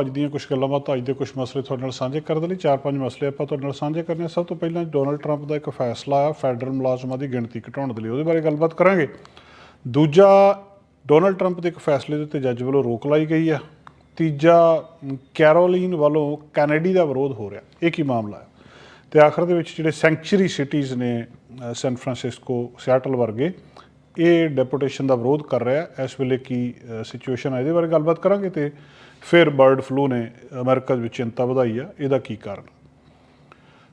ਅੱਜ ਦੀਆਂ ਕੁਝ ਗੱਲਾਂ ਬਾਤਾਂ ਅੱਜ ਦੇ ਕੁਝ ਮਸਲੇ ਤੁਹਾਡੇ ਨਾਲ ਸਾਂਝੇ ਕਰਨ ਦੇ ਲਈ। ਚਾਰ ਪੰਜ ਮਸਲੇ ਆਪਾਂ ਤੁਹਾਡੇ ਨਾਲ ਸਾਂਝੇ ਕਰਨੇ ਆ। ਸਭ ਤੋਂ ਪਹਿਲਾਂ ਡੋਨਲਡ ਟਰੰਪ ਦਾ ਇੱਕ ਫੈਸਲਾ ਆ ਫੈਡਰਲ ਮੁਲਾਜ਼ਮਾਂ ਦੀ ਗਿਣਤੀ ਘਟਾਉਣ ਦੇ ਲਈ। ਉਹਦੇ ਬਾਰੇ ਗੱਲਬਾਤ ਕਰਾਂਗੇ। ਦੂਜਾ, ਡੋਨਲਡ ਟਰੰਪ ਦੇ ਇੱਕ ਫੈਸਲੇ ਦੇ ਉੱਤੇ ਜੱਜ ਵੱਲੋਂ ਰੋਕ ਲਾਈ ਗਈ ਆ। ਤੀਜਾ, ਕੈਰੋਲੀਨ ਵੱਲੋਂ ਕੈਨੇਡੀ ਦਾ ਵਿਰੋਧ ਹੋ ਰਿਹਾ। ਇਹ ਕੀ ਮਾਮਲਾ ਹੈ ਤੇ ਆਖਰ ਦੇ ਵਿੱਚ ਜਿਹੜੇ ਸੈਂਚੁਰੀ ਸਿਟੀਜ਼ ਨੇ ਸੈਨ ਫਰਾਂਸਿਸਕੋ, ਸਿਆਟਲ ਵਰਗੇ, ਇਹ ਡੈਪੂਟੇਸ਼ਨ ਦਾ ਵਿਰੋਧ ਕਰ ਰਿਹਾ। ਇਸ ਵੇਲੇ ਕੀ ਸਿਚੁਏਸ਼ਨ ਹੈ ਇਹਦੇ ਬਾਰੇ ਗੱਲਬਾਤ ਕਰਾਂਗੇ ਤੇ ਫਿਰ ਬਰਡ ਫਲੂ ਨੇ ਅਮਰੀਕਾ ਦੇ ਵਿੱਚ ਚਿੰਤਾ ਵਧਾਈ ਆ। ਇਹਦਾ ਕੀ ਕਾਰਨ?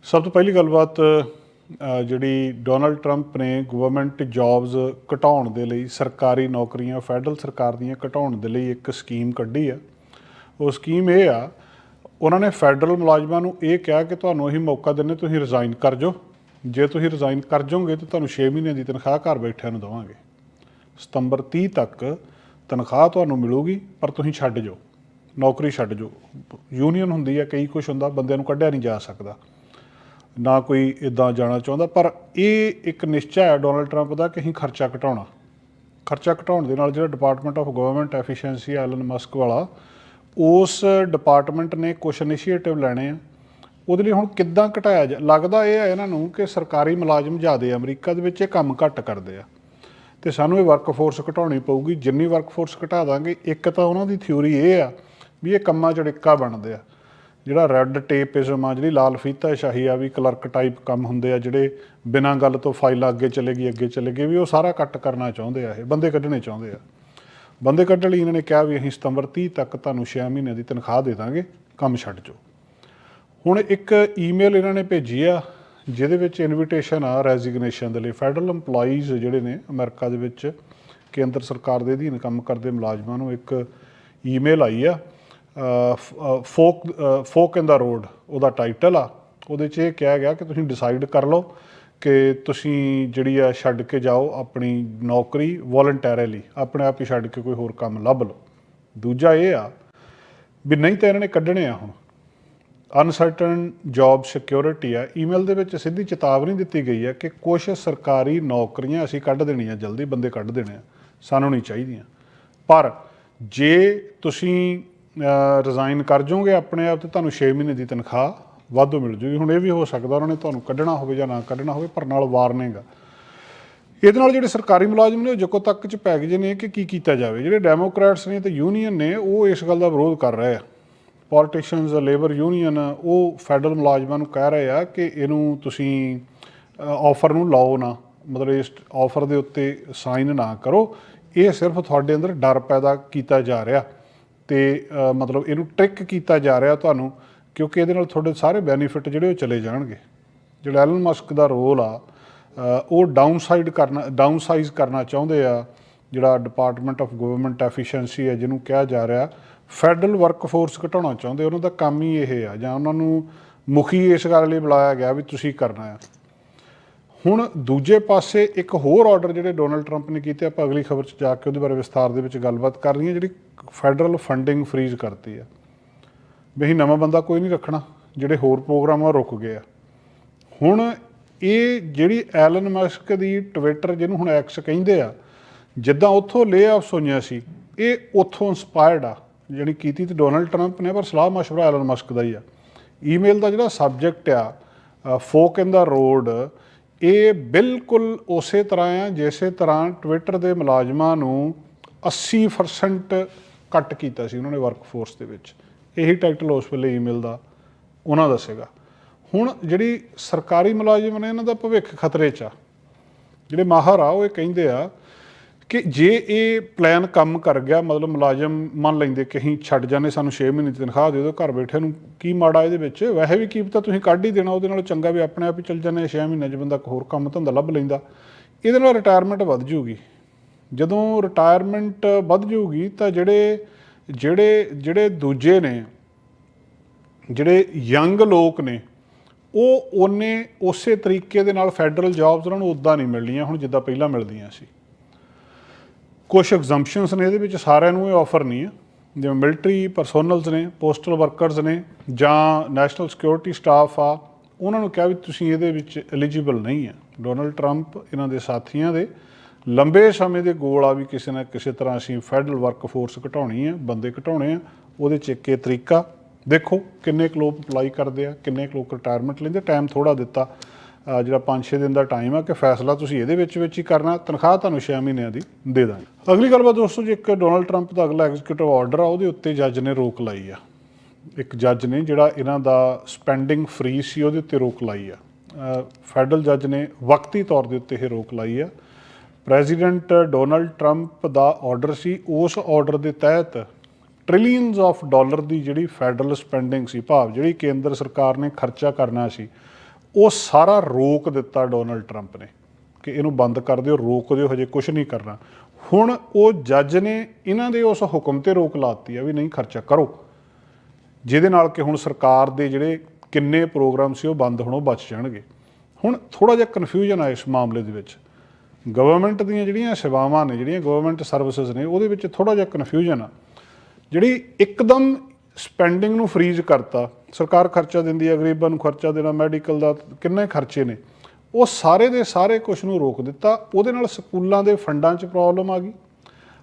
ਸਭ ਤੋਂ ਪਹਿਲੀ ਗੱਲਬਾਤ ਜਿਹੜੀ ਡੋਨਲਡ ਟਰੰਪ ਨੇ ਗਵਰਨਮੈਂਟ ਜੌਬਸ ਘਟਾਉਣ ਦੇ ਲਈ, ਸਰਕਾਰੀ ਨੌਕਰੀਆਂ, ਫੈਡਰਲ ਸਰਕਾਰ ਦੀਆਂ ਘਟਾਉਣ ਦੇ ਲਈ ਇੱਕ ਸਕੀਮ ਕੱਢੀ ਆ। ਉਹ ਸਕੀਮ ਇਹ ਆ, ਉਹਨਾਂ ਨੇ ਫੈਡਰਲ ਮੁਲਾਜ਼ਮਾਂ ਨੂੰ ਇਹ ਕਿਹਾ ਕਿ ਤੁਹਾਨੂੰ ਅਸੀਂ ਮੌਕਾ ਦਿੰਨੇ ਤੁਸੀਂ ਰਿਜ਼ਾਈਨ ਕਰ ਜਾਓ। ਜੇ ਤੁਸੀਂ ਰਿਜ਼ਾਈਨ ਕਰ ਜਾਓਗੇ ਤਾਂ ਤੁਹਾਨੂੰ 6 ਮਹੀਨੇ ਦੀ ਤਨਖਾਹ ਘਰ ਬੈਠਿਆਂ ਨੂੰ ਦੇਵਾਂਗੇ। ਸਤੰਬਰ 30 ਤੱਕ ਤਨਖਾਹ ਤੁਹਾਨੂੰ ਮਿਲੂਗੀ, ਪਰ ਤੁਸੀਂ ਛੱਡ ਜਾਓ। ਨੌਕਰੀ ਛੱਡ ਜੋ। ਯੂਨੀਅਨ ਹੁੰਦੀ ਹੈ ਕਈ ਕੁਝ ਹੁੰਦਾ, ਬੰਦਿਆਂ ਨੂੰ ਕੱਢਿਆ ਨਹੀਂ ਜਾ ਸਕਦਾ। ਨਾ ਕੋਈ ਇਦਾਂ ਜਾਣਾ ਚਾਹੁੰਦਾ। ਪਰ ਇਹ ਇੱਕ ਨਿਸ਼ਚਾ ਹੈ ਡੋਨਲਡ ਟਰੰਪ ਦਾ ਕਿ ਅਸੀਂ ਖਰਚਾ ਘਟਾਉਣਾ। ਖਰਚਾ ਘਟਾਉਣ ਦੇ ਨਾਲ ਜਿਹੜਾ department of government efficiency Elon Musk ਵਾਲਾ, ਉਸ ਡਿਪਾਰਟਮੈਂਟ ਨੇ ਕੁਝ ਇਨੀਸ਼ੀਏਟਿਵ ਲੈਣੇ ਆ। ਉਹਦੇ ਲਈ ਹੁਣ ਕਿੱਦਾਂ ਘਟਾਇਆ ਜਾ ਲੱਗਦਾ ਇਹ ਹੈ ਇਹਨਾਂ ਨੂੰ ਕਿ ਸਰਕਾਰੀ ਮੁਲਾਜ਼ਮ ਜ਼ਿਆਦੇ ਅਮਰੀਕਾ ਦੇ ਵਿੱਚ ਇਹ ਕੰਮ ਘੱਟ ਕਰਦੇ ਆ। ਤੇ ਸਾਨੂੰ ਇਹ ਵਰਕਫੋਰਸ ਘਟਾਉਣੀ ਪਊਗੀ। ਜਿੰਨੀ ਵਰਕਫੋਰਸ ਘਟਾ ਦਾਂਗੇ, ਇੱਕ ਤਾਂ ਉਹਨਾਂ ਦੀ ਥਿਊਰੀ ਇਹ ਆ ਵੀ ਇਹ ਕੰਮਾਂ ਚੜਿੱਕਾ ਬਣਦੇ ਆ। ਜਿਹੜਾ ਰੈੱਡ ਟੇਪਿਜ਼ਮ ਆ, ਜਿਹੜੀ ਲਾਲ ਫੀਤਾ ਸ਼ਾਹੀ ਆ, ਵੀ ਕਲਰਕ ਟਾਈਪ ਕੰਮ ਹੁੰਦੇ ਆ, ਜਿਹੜੇ ਬਿਨਾਂ ਗੱਲ ਤੋਂ ਫਾਈਲ ਅੱਗੇ ਚਲੇਗੀ ਅੱਗੇ ਚਲੇਗੀ ਵੀ ਉਹ ਸਾਰਾ ਕੱਟ ਕਰਨਾ ਚਾਹੁੰਦੇ ਆ ਇਹ, ਬੰਦੇ ਕੱਢਣੇ ਚਾਹੁੰਦੇ ਆ। ਬੰਦੇ ਕੱਢਣ ਲਈ ਇਹਨਾਂ ਨੇ ਕਿਹਾ ਵੀ ਅਸੀਂ ਸਤੰਬਰ 30 ਤੱਕ ਤੁਹਾਨੂੰ 6 ਮਹੀਨੇ ਦੀ ਤਨਖਾਹ ਦੇ ਦਾਂਗੇ, ਕੰਮ ਛੱਡ ਜਾਓ। ਹੁਣ ਇੱਕ ਈਮੇਲ ਇਹਨਾਂ ਨੇ ਭੇਜੀ ਆ, ਜਿਹਦੇ ਵਿੱਚ ਇਨਵੀਟੇਸ਼ਨ ਆ ਰੈਜ਼ਿਗਨੇਸ਼ਨ ਦੇ ਲਈ। ਫੈਡਰਲ EMPLOYEES ਜਿਹੜੇ ਨੇ ਅਮਰੀਕਾ ਦੇ ਵਿੱਚ ਕੇਂਦਰ ਸਰਕਾਰ ਦੇ ਅਧੀਨ ਕੰਮ ਕਰਦੇ ਮੁਲਾਜ਼ਮਾਂ ਨੂੰ ਇੱਕ ਈਮੇਲ ਆਈ ਆ fork fork in the road, ਉਹਦਾ ਟਾਈਟਲ ਆ। ਉਹਦੇ 'ਚ ਇਹ ਕਿਹਾ ਗਿਆ ਕਿ ਤੁਸੀਂ ਡਿਸਾਈਡ ਕਰ ਲਓ ਕਿ ਤੁਸੀਂ ਜਿਹੜੀ ਆ ਛੱਡ ਕੇ ਜਾਓ ਆਪਣੀ ਨੌਕਰੀ ਵੋਲੰਟੈਰੀਲੀ, ਆਪਣੇ ਆਪ ਹੀ ਛੱਡ ਕੇ ਕੋਈ ਹੋਰ ਕੰਮ ਲੱਭ ਲਓ। ਦੂਜਾ ਇਹ ਆ ਵੀ ਨਹੀਂ ਤਾਂ ਇਹਨਾਂ ਨੇ ਕੱਢਣੇ ਆ ਹੁਣ। ਅਨਸਰਟਨ ਜੌਬ ਸਿਕਿਉਰਿਟੀ ਆ। ਈਮੇਲ ਦੇ ਵਿੱਚ ਸਿੱਧੀ ਚੇਤਾਵਨੀ ਦਿੱਤੀ ਗਈ ਹੈ ਕਿ ਕੁਝ ਸਰਕਾਰੀ ਨੌਕਰੀਆਂ ਅਸੀਂ ਕੱਢ ਦੇਣੀਆਂ, ਜਲਦੀ ਬੰਦੇ ਕੱਢ ਦੇਣੇ ਆ। ਸਾਨੂੰ ਨਹੀਂ ਚਾਹੀਦੀਆਂ। ਪਰ ਜੇ ਤੁਸੀਂ ਰਿਜ਼ਾਈਨ ਕਰ ਜਾਓਗੇ ਆਪਣੇ ਆਪ ਤੇ ਤੁਹਾਨੂੰ 6 ਮਹੀਨੇ ਦੀ ਤਨਖਾਹ ਵਾਧੂ ਮਿਲ ਜੂਗੀ। ਹੁਣ ਇਹ ਵੀ ਹੋ ਸਕਦਾ ਉਹਨਾਂ ਨੇ ਤੁਹਾਨੂੰ ਕੱਢਣਾ ਹੋਵੇ ਜਾਂ ਨਾ ਕੱਢਣਾ ਹੋਵੇ, ਪਰ ਨਾਲ ਵਾਰਨਿੰਗ ਆ ਇਹਦੇ ਨਾਲ ਜਿਹੜੇ ਸਰਕਾਰੀ ਮੁਲਾਜ਼ਮ ਨੇ, ਉਹ ਜੱਕੋ ਤੱਕ ਚ ਪੈ ਗਏ ਨੇ ਕਿ ਕੀ ਕੀਤਾ ਜਾਵੇ। ਜਿਹੜੇ ਡੈਮੋਕ੍ਰੈਟਸ ਨੇ ਤੇ ਯੂਨੀਅਨ ਨੇ, ਉਹ ਇਸ ਗੱਲ ਦਾ ਵਿਰੋਧ ਕਰ ਰਹੇ ਆ। ਪੋਲੀਟੀਸ਼ੀਅਨਸ ਲੇਬਰ ਯੂਨੀਅਨ ਉਹ ਫੈਡਰਲ ਮੁਲਾਜ਼ਮਾਂ ਨੂੰ ਕਹਿ ਰਹੇ ਆ ਕਿ ਇਹਨੂੰ ਤੁਸੀਂ ਆਫਰ ਨੂੰ ਲਾਓ ਨਾ। ਮਤਲਬ ਇਸ ਆਫਰ ਦੇ ਉੱਤੇ ਸਾਈਨ ਨਾ ਕਰੋ। ਇਹ ਸਿਰਫ ਤੁਹਾਡੇ ਅੰਦਰ ਡਰ ਪੈਦਾ ਕੀਤਾ ਜਾ ਰਿਹਾ। ਤੇ ਮਤਲਬ ਇਹਨੂੰ ਟ੍ਰਿਕ ਕੀਤਾ ਜਾ ਰਿਹਾ ਤੁਹਾਨੂੰ, ਕਿਉਂਕਿ ਇਹਦੇ ਨਾਲ ਤੁਹਾਡੇ ਸਾਰੇ ਬੈਨੀਫਿਟ ਜਿਹੜੇ ਉਹ ਚਲੇ ਜਾਣਗੇ। ਜਿਹੜਾ ਐਲਨ ਮਸਕ ਦਾ ਰੋਲ ਆ ਉਹ ਡਾਊਨਸਾਈਡ ਕਰਨਾ ਡਾਊਨਸਾਈਜ਼ ਕਰਨਾ ਚਾਹੁੰਦੇ ਆ, ਜਿਹੜਾ ਡਿਪਾਰਟਮੈਂਟ ਆਫ ਗਵਰਨਮੈਂਟ ਐਫੀਸ਼ੀਐਂਸੀ ਹੈ, ਜਿਹਨੂੰ ਕਿਹਾ ਜਾ ਰਿਹਾ ਫੈਡਰਲ ਵਰਕਫੋਰਸ ਘਟਾਉਣਾ ਚਾਹੁੰਦੇ, ਉਹਨਾਂ ਦਾ ਕੰਮ ਹੀ ਇਹ ਆ, ਜਾਂ ਉਹਨਾਂ ਨੂੰ ਮੁਖੀ ਇਸ ਗੱਲ ਲਈ ਬੁਲਾਇਆ ਗਿਆ ਵੀ ਤੁਸੀਂ ਕਰਨਾ ਆ। ਹੁਣ ਦੂਜੇ ਪਾਸੇ ਇੱਕ ਹੋਰ ਆਰਡਰ ਜਿਹੜੇ ਡੋਨਲਡ ਟਰੰਪ ਨੇ ਕੀਤੇ, ਆਪਾਂ ਅਗਲੀ ਖਬਰ 'ਚ ਜਾ ਕੇ ਉਹਦੇ ਬਾਰੇ ਵਿਸਥਾਰ ਦੇ ਵਿੱਚ ਗੱਲਬਾਤ ਕਰ ਰਹੀ ਹਾਂ ਜਿਹੜੀ ਫੈਡਰਲ ਫੰਡਿੰਗ ਫ੍ਰੀਜ਼ ਕਰਤੀ ਆ। ਵੀ ਅਸੀਂ ਨਵਾਂ ਬੰਦਾ ਕੋਈ ਨਹੀਂ ਰੱਖਣਾ, ਜਿਹੜੇ ਹੋਰ ਪ੍ਰੋਗਰਾਮ ਆ ਉਹ ਰੁਕ ਗਏ ਆ। ਹੁਣ ਇਹ ਜਿਹੜੀ ਐਲਨ ਮਸਕ ਦੀ ਟਵਿੱਟਰ ਜਿਹਨੂੰ ਹੁਣ ਐਕਸ ਕਹਿੰਦੇ ਆ, ਜਿੱਦਾਂ ਉੱਥੋਂ ਲੇ ਆਫਸ ਹੋਈਆਂ ਸੀ, ਇਹ ਉੱਥੋਂ ਇਨਸਪਾਇਰਡ ਆ। ਜਿਹੜੀ ਕੀਤੀ ਤੇ ਡੋਨਲਡ ਟਰੰਪ ਨੇ, ਪਰ ਸਲਾਹ ਮਸ਼ਵਰਾ ਐਲਨ ਮਸਕ ਦਾ ਹੀ ਆ। ਈਮੇਲ ਦਾ ਜਿਹੜਾ ਸਬਜੈਕਟ ਆ ਫੋਕ ਇਨ ਦਾ ਰੋਡ ਇਹ ਬਿਲਕੁਲ ਉਸੇ ਤਰ੍ਹਾਂ ਆ, ਜਿਸੇ ਤਰ੍ਹਾਂ ਟਵਿੱਟਰ ਦੇ ਮੁਲਾਜ਼ਮਾਂ ਨੂੰ 80% ਕੱਟ ਕੀਤਾ ਸੀ ਉਹਨਾਂ ਨੇ ਵਰਕਫੋਰਸ ਦੇ ਵਿੱਚ। ਇਹੀ ਟਾਈਟਲ ਉਸ ਵੇਲੇ ਈਮੇਲ ਦਾ ਉਹਨਾਂ ਦਾ ਸੀਗਾ ਹੁਣ ਜਿਹੜੀ ਸਰਕਾਰੀ ਮੁਲਾਜ਼ਮ ਨੇ ਇਹਨਾਂ ਦਾ ਭਵਿੱਖ ਖਤਰੇ 'ਚ ਆ। ਜਿਹੜੇ ਮਾਹਰ ਆ, ਉਹ ਇਹ ਕਹਿੰਦੇ ਆ ਕਿ ਜੇ ਇਹ ਪਲਾਨ ਕੰਮ ਕਰ ਗਿਆ, ਮਤਲਬ ਮੁਲਾਜ਼ਮ ਮੰਨ ਲੈਂਦੇ ਕਿ ਅਸੀਂ ਛੱਡ ਜਾਂਦੇ, ਸਾਨੂੰ 6 ਮਹੀਨੇ ਦੀ ਤਨਖਾਹ ਦੇ ਦਿਓ, ਘਰ ਬੈਠੇ ਨੂੰ ਕੀ ਮਾੜਾ ਇਹਦੇ ਵਿੱਚ? ਵੈਸੇ ਵੀ ਕੀ ਪਤਾ ਤੁਸੀਂ ਕੱਢ ਹੀ ਦੇਣਾ, ਉਹਦੇ ਨਾਲ ਚੰਗਾ ਵੀ ਆਪਣੇ ਆਪ ਹੀ ਚੱਲ ਜਾਂਦੇ 6 ਮਹੀਨੇ 'ਚ ਬੰਦਾ ਹੋਰ ਕੰਮ ਧੰਦਾ ਲੱਭ ਲੈਂਦਾ। ਇਹਦੇ ਨਾਲ ਰਿਟਾਇਰਮੈਂਟ ਵੱਧ ਜੂਗੀ ਜਦੋਂ ਰਿਟਾਇਰਮੈਂਟ ਵੱਧ ਜੂਗੀ ਤਾਂ ਜਿਹੜੇ ਜਿਹੜੇ ਜਿਹੜੇ ਦੂਜੇ ਨੇ, ਜਿਹੜੇ ਯੰਗ ਲੋਕ ਨੇ, ਉਹ ਉਹਨੇ ਉਸੇ ਤਰੀਕੇ ਦੇ ਨਾਲ ਫੈਡਰਲ ਜੌਬਸ ਉਹਨਾਂ ਨੂੰ ਉਦਾਂ ਨਹੀਂ ਮਿਲਣੀਆਂ, ਹੁਣ ਜਿੱਦਾਂ ਪਹਿਲਾਂ ਮਿਲਦੀਆਂ ਸੀ। ਕੁਝ ਐਗਜ਼ੰਪਸ਼ਨਸ ਨੇ ਇਹਦੇ ਵਿੱਚ, ਸਾਰਿਆਂ ਨੂੰ ਇਹ ਆਫਰ ਨਹੀਂ ਹੈ ਜਿਵੇਂ ਮਿਲਟਰੀ ਪਰਸੋਨਲਸ ਨੇ ਪੋਸਟਲ ਵਰਕਰਸ ਨੇ, ਜਾਂ ਨੈਸ਼ਨਲ ਸਿਕਿਉਰਿਟੀ ਸਟਾਫ ਆ, ਉਹਨਾਂ ਨੂੰ ਕਿਹਾ ਵੀ ਤੁਸੀਂ ਇਹਦੇ ਵਿੱਚ ਐਲੀਜੀਬਲ ਨਹੀਂ ਹੈ ਡੋਨਲਡ ਟਰੰਪ ਇਹਨਾਂ ਦੇ ਸਾਥੀਆਂ ਦੇ ਲੰਬੇ ਸਮੇਂ ਦੇ ਗੋਲ ਆ ਵੀ ਕਿਸੇ ਨਾ ਕਿਸੇ ਤਰ੍ਹਾਂ ਅਸੀਂ ਫੈਡਰਲ ਵਰਕਫੋਰਸ ਘਟਾਉਣੀ ਹੈ, ਬੰਦੇ ਘਟਾਉਣੇ ਆ, ਉਹਦੇ 'ਚ ਇੱਕ ਇਹ ਤਰੀਕਾ, ਦੇਖੋ ਕਿੰਨੇ ਕੁ ਲੋਕ ਅਪਲਾਈ ਕਰਦੇ ਆ, ਕਿੰਨੇ ਕੁ ਲੋਕ ਰਿਟਾਇਰਮੈਂਟ ਲੈਂਦੇ ਟਾਈਮ ਥੋੜਾ ਦਿੱਤਾ। ਜਿਹੜਾ 5-6 ਦਿਨ ਦਾ ਟਾਈਮ ਆ ਕਿ ਫੈਸਲਾ ਤੁਸੀਂ ਇਹਦੇ ਵਿੱਚ ਵਿੱਚ ਹੀ ਕਰਨਾ, ਤਨਖਾਹ ਤੁਹਾਨੂੰ 6 ਮਹੀਨਿਆਂ ਦੀ ਦੇ ਦਾਂਗੇ। ਅਗਲੀ ਗੱਲਬਾਤ ਦੋਸਤੋ ਜੀ, ਇੱਕ ਡੋਨਲਡ ਟਰੰਪ ਦਾ ਅਗਲਾ ਐਗਜ਼ੀਕਿਊਟਿਵ ਆਰਡਰ ਆ, ਉਹਦੇ ਉੱਤੇ ਜੱਜ ਨੇ ਰੋਕ ਲਾਈ ਆ। ਇੱਕ ਜੱਜ ਨੇ ਜਿਹੜਾ ਇਹਨਾਂ ਦਾ ਸਪੈਂਡਿੰਗ ਫ੍ਰੀ ਸੀ, ਉਹਦੇ ਉੱਤੇ ਰੋਕ ਲਾਈ ਆ। ਫੈਡਰਲ ਜੱਜ ਨੇ ਵਕਤੀ ਤੌਰ ਦੇ ਉੱਤੇ ਇਹ ਰੋਕ ਲਾਈ ਆ। ਪ੍ਰੈਜ਼ੀਡੈਂਟ ਡੋਨਲਡ ਟਰੰਪ ਦਾ ਆਰਡਰ ਸੀ, ਉਸ ਆਰਡਰ ਦੇ ਤਹਿਤ ਟ੍ਰਿਲੀਅਨਸ ਆਫ ਡਾਲਰ ਦੀ ਜਿਹੜੀ ਫੈਡਰਲ ਸਪੈਂਡਿੰਗ ਸੀ, ਭਾਵ ਜਿਹੜੀ ਕੇਂਦਰ ਸਰਕਾਰ ਨੇ ਖਰਚਾ ਕਰਨਾ ਸੀ, ਉਹ ਸਾਰਾ ਰੋਕ ਦਿੱਤਾ ਡੋਨਲਡ ਟਰੰਪ ਨੇ ਕਿ ਇਹਨੂੰ ਬੰਦ ਕਰ ਦਿਓ, ਰੋਕ ਦਿਓ, ਹਜੇ ਕੁਝ ਨਹੀਂ ਕਰਨਾ। ਹੁਣ ਉਹ ਜੱਜ ਨੇ ਇਹਨਾਂ ਦੇ ਉਸ ਹੁਕਮ ਤੇ ਰੋਕ ਲਾਤੀ ਆ ਵੀ ਨਹੀਂ, ਖਰਚਾ ਕਰੋ। ਜਿਹਦੇ ਨਾਲ ਕਿ ਹੁਣ ਸਰਕਾਰ ਦੇ ਜਿਹੜੇ ਕਿੰਨੇ ਪ੍ਰੋਗਰਾਮ ਸੀ, ਉਹ ਬੰਦ ਹੋਣੋਂ ਬਚ ਜਾਣਗੇ। ਹੁਣ ਥੋੜਾ ਜਿਹਾ ਕਨਫਿਊਜ਼ਨ ਆ ਇਸ ਮਾਮਲੇ ਦੇ ਵਿੱਚ। ਗਵਰਨਮੈਂਟ ਦੀਆਂ ਜਿਹੜੀਆਂ ਸੇਵਾਵਾਂ ਨੇ, ਜਿਹੜੀਆਂ ਗਵਰਨਮੈਂਟ ਸਰਵਿਸਿਜ਼ ਨੇ, ਉਹਦੇ ਵਿੱਚ ਥੋੜਾ ਜਿਹਾ ਕਨਫਿਊਜ਼ਨ ਆ। ਜਿਹੜੀ ਇੱਕਦਮ ਸਪੈਂਡਿੰਗ ਨੂੰ ਫ੍ਰੀਜ਼ ਕਰਤਾ, ਸਰਕਾਰ ਖਰਚਾ ਦਿੰਦੀ ਹੈ ਗਰੀਬਾਂ ਨੂੰ ਖਰਚਾ ਦੇਣਾ ਮੈਡੀਕਲ ਦਾ ਕਿੰਨੇ ਖਰਚੇ ਨੇ, ਉਹ ਸਾਰੇ ਦੇ ਸਾਰੇ ਕੁਝ ਨੂੰ ਰੋਕ ਦਿੱਤਾ। ਉਹਦੇ ਨਾਲ ਸਕੂਲਾਂ ਦੇ ਫੰਡਾਂ 'ਚ ਪ੍ਰੋਬਲਮ ਆ ਗਈ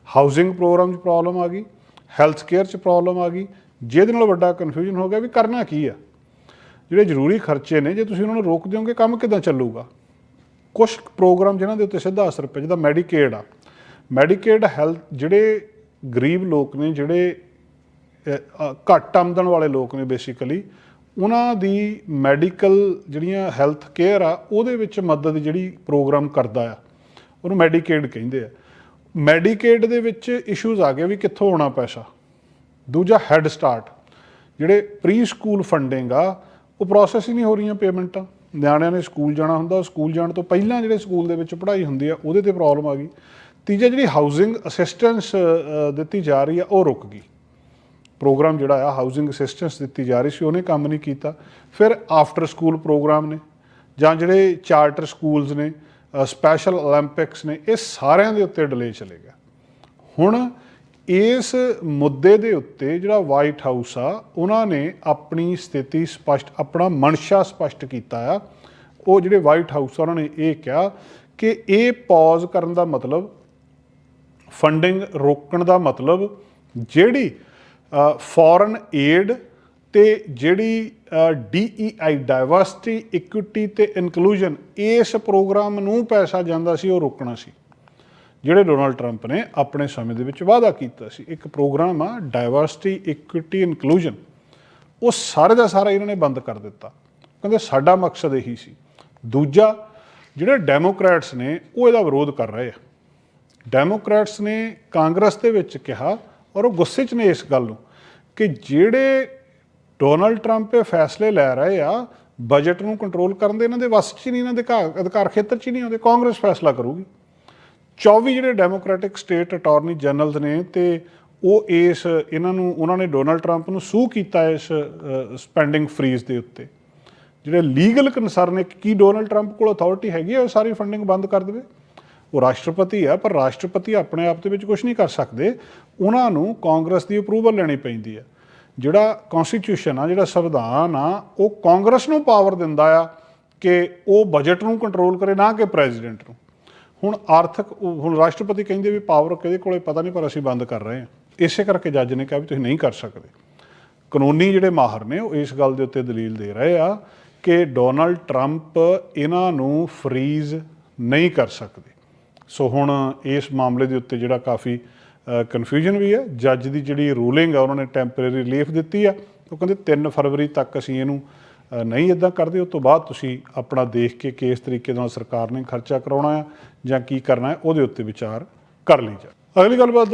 ਹਾਊਸਿੰਗ ਪ੍ਰੋਗਰਾਮ 'ਚ ਪ੍ਰੋਬਲਮ ਆ ਗਈ ਹੈਲਥ ਕੇਅਰ 'ਚ ਪ੍ਰੋਬਲਮ ਆ ਗਈ। ਜਿਹਦੇ ਨਾਲ ਵੱਡਾ ਕਨਫਿਊਜ਼ਨ ਹੋ ਗਿਆ ਵੀ ਕਰਨਾ ਕੀ ਆ? ਜਿਹੜੇ ਜ਼ਰੂਰੀ ਖਰਚੇ ਨੇ, ਜੇ ਤੁਸੀਂ ਉਹਨਾਂ ਨੂੰ ਰੋਕ ਦਿਓਗੇ ਕੰਮ ਕਿਦਾਂ ਚੱਲੂਗਾ? ਕੁਝ ਪ੍ਰੋਗਰਾਮ ਜਿਨ੍ਹਾਂ ਦੇ ਉੱਤੇ ਸਿੱਧਾ ਅਸਰ ਪਿਆ, ਜਿੱਦਾਂ ਮੈਡੀਕੇਡ ਆ। ਮੈਡੀਕੇਡ ਹੈਲਥ ਜਿਹੜੇ ਗਰੀਬ ਲੋਕ ਨੇ, ਜਿਹੜੇ ਘੱਟ ਆਮਦਨ ਵਾਲੇ ਲੋਕ ਨੇ ਬੇਸਿਕਲੀ, ਉਹਨਾਂ ਦੀ ਮੈਡੀਕਲ ਜਿਹੜੀਆਂ ਹੈਲਥ ਕੇਅਰ ਆ, ਉਹਦੇ ਵਿੱਚ ਮਦਦ ਜਿਹੜੀ ਪ੍ਰੋਗਰਾਮ ਕਰਦਾ ਆ, ਉਹਨੂੰ ਮੈਡੀਕੇਡ ਕਹਿੰਦੇ ਆ। ਮੈਡੀਕੇਡ ਦੇ ਵਿੱਚ ਇਸ਼ੂਜ਼ ਆ ਗਏ ਵੀ ਕਿੱਥੋਂ ਆਉਣਾ ਪੈਸਾ। ਦੂਜਾ ਹੈੱਡ ਸਟਾਰਟ, ਜਿਹੜੇ ਪ੍ਰੀ ਸਕੂਲ ਫੰਡਿੰਗ ਆ, ਉਹ ਪ੍ਰੋਸੈਸ ਹੀ ਨਹੀਂ ਹੋ ਰਹੀਆਂ ਪੇਮੈਂਟਾਂ ਨਿਆਣਿਆਂ ਨੇ ਸਕੂਲ ਜਾਣਾ ਹੁੰਦਾ, ਉਹ ਸਕੂਲ ਜਾਣ ਤੋਂ ਪਹਿਲਾਂ ਜਿਹੜੇ ਸਕੂਲ ਦੇ ਵਿੱਚ ਪੜ੍ਹਾਈ ਹੁੰਦੀ ਆ, ਉਹਦੇ ਤੇ ਪ੍ਰੋਬਲਮ ਆ ਗਈ। ਤੀਜਾ ਜਿਹੜੀ ਹਾਊਸਿੰਗ ਅਸਿਸਟੈਂਸ ਦਿੱਤੀ ਜਾ ਰਹੀ ਆ, ਉਹ ਰੁਕ ਗਈ। ਪ੍ਰੋਗਰਾਮ ਜਿਹੜਾ ਆ ਹਾਊਸਿੰਗ ਅਸਿਸਟੈਂਸ ਦਿੱਤੀ ਜਾ ਰਹੀ ਸੀ, ਉਹਨੇ ਕੰਮ ਨਹੀਂ ਕੀਤਾ। ਫਿਰ ਆਫਟਰ ਸਕੂਲ ਪ੍ਰੋਗਰਾਮ ਨੇ, ਜਾਂ ਜਿਹੜੇ ਚਾਰਟਰ ਸਕੂਲਸ ਨੇ ਸਪੈਸ਼ਲ 올림픽ਸ ਨੇ, ਇਹ ਸਾਰਿਆਂ ਦੇ ਉੱਤੇ ਡਿਲੇ ਚਲੇ ਗਿਆ ਹੁਣ ਇਸ ਮੁੱਦੇ ਦੇ ਉੱਤੇ ਜਿਹੜਾ ਵਾਈਟ ਹਾਊਸ ਆ, ਉਹਨਾਂ ਨੇ ਆਪਣੀ ਸਥਿਤੀ ਸਪਸ਼ਟ, ਆਪਣਾ ਮਨਸ਼ਾ ਸਪਸ਼ਟ ਕੀਤਾ ਆ। ਉਹ ਜਿਹੜੇ ਵਾਈਟ ਹਾਊਸ ਆ, ਉਹਨਾਂ ਨੇ ਇਹ ਕਿਹਾ ਕਿ ਇਹ ਪੌਜ਼ ਕਰਨ ਦਾ ਮਤਲਬ ਫੰਡਿੰਗ ਰੋਕਣ ਦਾ ਮਤਲਬ, ਜਿਹੜੀ ਫੋਰਨ ਏਡ ਤੇ ਜਿਹੜੀ ਡੀਈਆਈ ਡਾਈਵਰਸਿਟੀ ਇਕੁਇਟੀ ਤੇ ਇਨਕਲੂਜਨ ਇਸ ਪ੍ਰੋਗਰਾਮ ਨੂੰ ਪੈਸਾ ਜਾਂਦਾ ਸੀ, ਉਹ ਰੋਕਣਾ ਸੀ। ਜਿਹੜੇ ਡੋਨਾਲਡ ਟਰੰਪ ਨੇ ਆਪਣੇ ਸਮੇਂ ਦੇ ਵਿੱਚ ਵਾਅਦਾ ਕੀਤਾ ਸੀ। ਇੱਕ ਪ੍ਰੋਗਰਾਮ ਆ ਡਾਈਵਰਸਿਟੀ ਇਕੁਇਟੀ, ਇਨਕਲੂਜਨ। ਉਹ ਸਾਰੇ ਦਾ ਸਾਰਾ ਇਹਨਾਂ ਨੇ ਬੰਦ ਕਰ ਦਿੱਤਾ। ਕਹਿੰਦੇ ਸਾਡਾ ਮਕਸਦ ਇਹੀ ਸੀ। ਦੂਜਾ, ਜਿਹੜੇ ਡੈਮੋਕ੍ਰੈਟਸ ਨੇ, ਉਹ ਇਹਦਾ ਵਿਰੋਧ ਕਰ ਰਹੇ ਆ। ਡੈਮੋਕ੍ਰੈਟਸ ਨੇ ਕਾਂਗਰਸ ਦੇ ਵਿੱਚ ਕਿਹਾ ਔਰ ਉਹ ਗੁੱਸੇ 'ਚ ਨੇ ਇਸ ਗੱਲ ਨੂੰ ਕਿ ਜਿਹੜੇ ਡੋਨਲਡ ਟਰੰਪ ਇਹ ਫੈਸਲੇ ਲੈ ਰਹੇ ਆ, ਬਜਟ ਨੂੰ ਕੰਟਰੋਲ ਕਰਨ ਦੇ ਇਹਨਾਂ ਦੇ ਵੱਸ 'ਚ ਨਹੀਂ, ਇਹਨਾਂ ਦੇ ਘਾ- ਅਧਿਕਾਰ ਖੇਤਰ 'ਚ ਨਹੀਂ ਆਉਂਦੇ। ਕਾਂਗਰਸ ਫੈਸਲਾ ਕਰੂਗੀ। 24 ਜਿਹੜੇ ਡੈਮੋਕ੍ਰੈਟਿਕ ਸਟੇਟ ਅਟਾਰਨੀ ਜਨਰਲਸ ਨੇ ਤੇ ਉਹ ਇਸ, ਇਹਨਾਂ ਨੂੰ, ਉਹਨਾਂ ਨੇ ਡੋਨਲਡ ਟਰੰਪ ਨੂੰ ਸੂ ਕੀਤਾ ਇਸ ਸਪੈਂਡਿੰਗ ਫਰੀਜ਼ ਦੇ ਉੱਤੇ। ਜਿਹੜੇ ਲੀਗਲ ਕਨਸਰਨ ਹੈ ਕੀ ਡੋਨਲਡ ਟਰੰਪ ਕੋਲ ਅਥਾਰਟੀ ਹੈਗੀ ਹੈ ਉਹ ਸਾਰੀ ਫੰਡਿੰਗ ਬੰਦ ਕਰ ਦੇਵੇ? ਉਹ ਰਾਸ਼ਟਰਪਤੀ ਆ, ਪਰ ਰਾਸ਼ਟਰਪਤੀ ਆਪਣੇ ਆਪ ਦੇ ਵਿੱਚ ਕੁਝ ਨਹੀਂ ਕਰ ਸਕਦੇ। ਉਹਨਾਂ ਨੂੰ ਕਾਂਗਰਸ ਦੀ ਅਪਰੂਵਲ ਲੈਣੀ ਪੈਂਦੀ ਆ। ਜਿਹੜਾ ਕਨਸਟੀਟਿਊਸ਼ਨ ਆ, ਜਿਹੜਾ ਸੰਵਿਧਾਨ ਆ, ਉਹ ਕਾਂਗਰਸ ਨੂੰ ਪਾਵਰ ਦਿੰਦਾ ਆ ਕਿ ਉਹ ਬਜਟ ਨੂੰ ਕੰਟਰੋਲ ਕਰੇ, ਨਾ ਕਿ ਪ੍ਰੈਜ਼ੀਡੈਂਟ ਨੂੰ। ਹੁਣ ਆਰਥਿਕ ਹੁਣ ਰਾਸ਼ਟਰਪਤੀ ਕਹਿੰਦੇ ਵੀ ਪਾਵਰ ਕਿਹਦੇ ਕੋਲੇ ਪਤਾ ਨਹੀਂ, ਪਰ ਅਸੀਂ ਬੰਦ ਕਰ ਰਹੇ ਹਾਂ। ਇਸੇ ਕਰਕੇ ਜੱਜ ਨੇ ਕਿਹਾ ਵੀ ਤੁਸੀਂ ਨਹੀਂ ਕਰ ਸਕਦੇ। ਕਾਨੂੰਨੀ ਜਿਹੜੇ ਮਾਹਰ ਨੇ, ਉਹ ਇਸ ਗੱਲ ਦੇ ਉੱਤੇ ਦਲੀਲ ਦੇ ਰਹੇ ਆ ਕਿ ਡੋਨਲਡ ਟਰੰਪ ਇਹਨਾਂ ਨੂੰ ਫਰੀਜ਼ ਨਹੀਂ ਕਰ ਸਕਦੇ। ਸੋ ਹੁਣ ਇਸ ਮਾਮਲੇ ਦੇ ਉੱਤੇ ਜਿਹੜਾ ਕਾਫੀ ਕਨਫਿਊਜ਼ਨ ਵੀ ਹੈ। ਜੱਜ ਦੀ ਜਿਹੜੀ ਰੂਲਿੰਗ ਆ, ਉਹਨਾਂ ਨੇ ਟੈਂਪਰੇਰੀ ਰਿਲੀਫ ਦਿੱਤੀ ਆ। ਉਹ ਕਹਿੰਦੇ 3 ਫਰਵਰੀ ਤੱਕ ਅਸੀਂ ਇਹਨੂੰ ਨਹੀਂ ਇਦਾਂ ਕਰਦੇ ਉਸ ਤੋਂ ਬਾਅਦ ਤੁਸੀਂ ਆਪਣਾ ਦੇਖ ਕੇ ਕਿਸ ਤਰੀਕੇ ਨਾਲ ਸਰਕਾਰ ਨੇ ਖਰਚਾ ਕਰਾਉਣਾ ਆ ਜਾਂ ਕੀ ਕਰਨਾ ਹੈ ਉਹਦੇ ਉੱਤੇ ਵਿਚਾਰ ਕਰ ਲਈ ਜਾ। ਅਗਲੀ ਗੱਲਬਾਤ